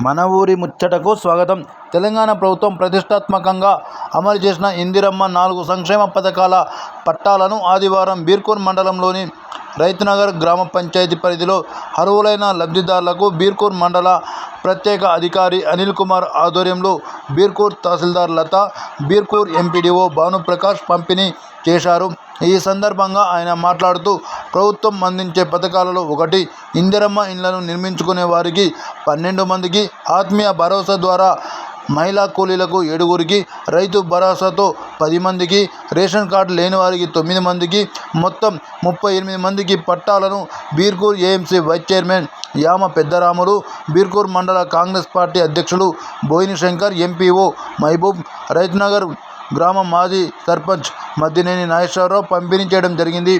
మన ఊరి ముచ్చటకు స్వాగతం. తెలంగాణ ప్రభుత్వం ప్రతిష్టాత్మకంగా అమలు చేసిన ఇందిరమ్మ నాలుగు సంక్షేమ పథకాల పట్టాలను ఆదివారం బీర్కూర్ మండలంలోని రైతునగర్ గ్రామ పంచాయతీ పరిధిలో అర్హులైన లబ్ధిదారులకు బీర్కూర్ మండల ప్రత్యేక అధికారి అనిల్ కుమార్ ఆధ్వర్యంలో బీర్కూర్ తహసీల్దార్ లత బీర్కూర్ ఎంపీడీఓ భానుప్రకాష్ పంపిణీ చేశారు. ఈ సందర్భంగా ఆయన మాట్లాడుతూ ప్రభుత్వం అందించే పథకాలలో ఒకటి ఇందిరమ్మ ఇండ్లను నిర్మించుకునే వారికి పన్నెండు మందికి ఆత్మీయ భరోసా ద్వారా మహిళా కూలీలకు ఏడుగురికి రైతు భరోసాతో పది మందికి రేషన్ కార్డు లేని వారికి తొమ్మిది మందికి మొత్తం ముప్పై ఎనిమిది మందికి పట్టాలను Birkur AMC vice chairman Yama Peddaramulu Birkur మండల కాంగ్రెస్ పార్టీ అధ్యక్షులు బోయిని శంకర్ ఎంపీఓ మహబూబ్ రైతునగర్ గ్రామ మాజీ సర్పంచ్ మద్దినేని నాగేశ్వరరావు పంపిణీ చేయడం జరిగింది.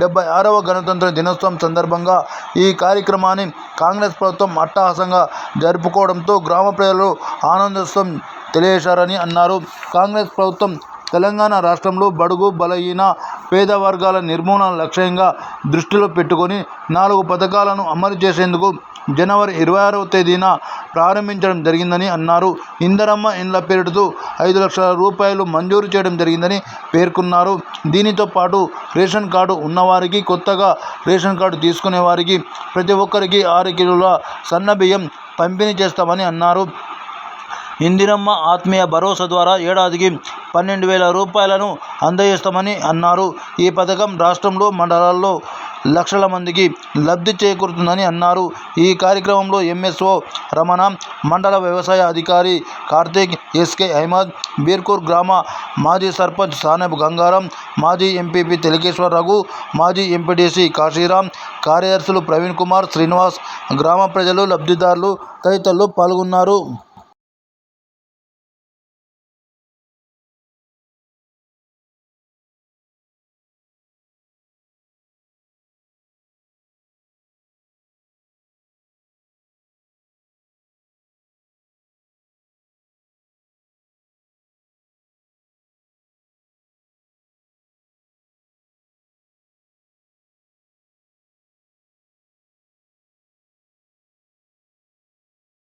డెబ్బై ఆరవ గణతంత్ర దినోత్సవం సందర్భంగా ఈ కార్యక్రమాన్ని కాంగ్రెస్ ప్రభుత్వం అట్టహాసంగా జరుపుకోవడంతో గ్రామ ప్రజలు ఆనందోత్సవం తెలియజేశారని అన్నారు. కాంగ్రెస్ ప్రభుత్వం తెలంగాణ రాష్ట్రంలో బడుగు బలహీన పేద వర్గాల నిర్మూలన లక్ష్యంగా దృష్టిలో పెట్టుకొని నాలుగు పథకాలను అమలు చేసేందుకు జనవరి ఇరవై ఆరవ తేదీన ప్రారంభించడం జరిగిందని అన్నారు. ఇందరమ్మ ఇండ్ల పేరుతో ఐదు లక్షల రూపాయలు మంజూరు చేయడం జరిగిందని పేర్కొన్నారు. దీనితో పాటు రేషన్ కార్డు ఉన్నవారికి కొత్తగా రేషన్ కార్డు తీసుకునే వారికి ప్రతి ఒక్కరికి ఆరు కిలోల సన్న బియ్యం పంపిణీ చేస్తామని అన్నారు. ఇందిరమ్మ ఆత్మీయ భరోసా ద్వారా ఏడాదికి పన్నెండు వేల రూపాయలను అందజేస్తామని అన్నారు. ఈ పథకం రాష్ట్రంలో మండలాల్లో లక్షల మందికి లబ్ధి చేకూరుతుందని అన్నారు. ఈ కార్యక్రమంలో ఎంఎస్ఓ రమణ మండల వ్యవసాయ అధికారి కార్తీక్ ఎస్కే అహ్మద్ బీర్కూర్ గ్రామ మాజీ సర్పంచ్ సానెబ్ గంగారం మాజీ ఎంపీపీ తెలకేశ్వర రఘు మాజీ ఎంపీటీసీ కాశీరాం కార్యదర్శులు ప్రవీణ్ కుమార్ శ్రీనివాస్ గ్రామ ప్రజలు లబ్ధిదారులు తదితరులు పాల్గొన్నారు.